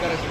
करायची.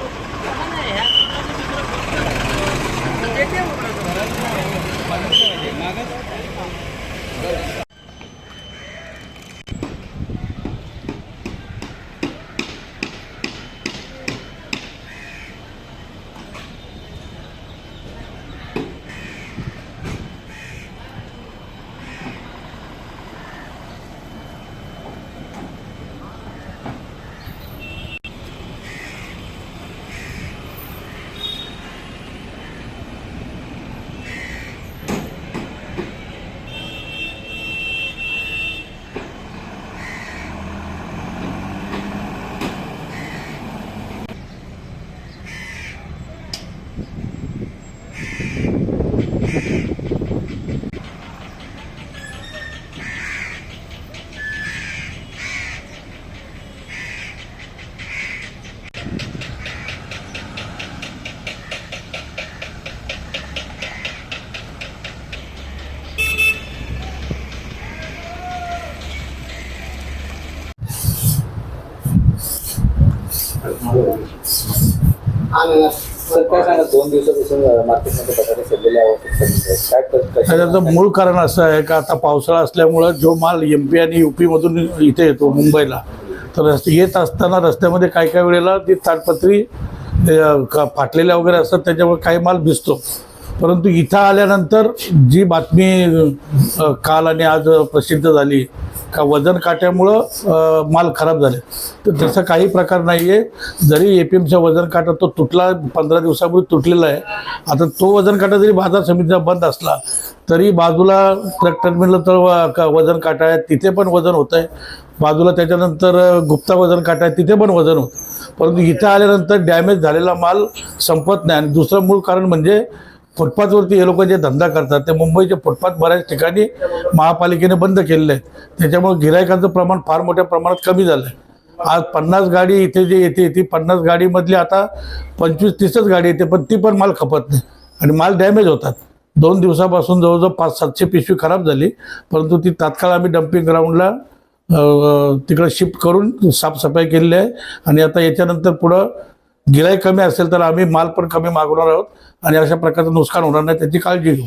त्याच्याचं मूळ कारण असं आहे का आता पावसाळा असल्यामुळं जो माल एम पी आणि यू पीमधून इथे येतो मुंबईला तर रस्ते येत असताना रस्त्यामध्ये काही काही वेळेला ती ताडपत्री का- फाटलेल्या वगैरे असतात त्याच्यामुळे काही माल भिजतो. परंतु इथं आल्यानंतर जी बातमी काल आणि आज प्रसिद्ध झाली का वजन काट्यामुळं माल खराब झाले. तर तसं काही प्रकार नाही आहे जरी ए पी एमचा वजन काटा तो तुटला पंधरा दिवसापूर्वी तुटलेला आहे. आता तो वजन काटा जरी बाजार समितीचा बंद असला तरी बाजूला ट्रक टर्मिनल तर व- का- वजन काटा आहे तिथे पण वजन होतं आहे बाजूला त्याच्यानंतर गुप्ता वजन काटा आहे तिथे पण वजन होतं परंतु इथं आल्यानंतर डॅमेज झालेला माल संपत नाही. आणि दुसरं मूळ कारण म्हणजे फुटपाथवरती हे लोक जे धंदा करतात ते मुंबईचे फुटपाथ बऱ्याच ठिकाणी महापालिकेने बंद केलेले आहेत. त्याच्यामुळे गिरायकांचं प्रमाण फार मोठ्या प्रमाणात कमी झालं आहे आज पन्नास गाडी इथे जे येते ती पन्नास गाडीमधली आता पंचवीस तीसच गाडी येते पण ती पण माल खपत नाही. आणि माल डॅमेज होतात. दोन दिवसापासून जवळजवळ पाच सातशे पिशवी खराब झाली परंतु ती तात्काळ आम्ही डम्पिंग ग्राउंडला तिकडं शिफ्ट करून साफसफाई केलेली आहे. आणि आता याच्यानंतर पुढं गिराई कमी असेल तर आम्ही माल पण कमी मागवणार आहोत आणि अशा प्रकारचं नुकसान होणार नाही त्याची काळजी घेऊ.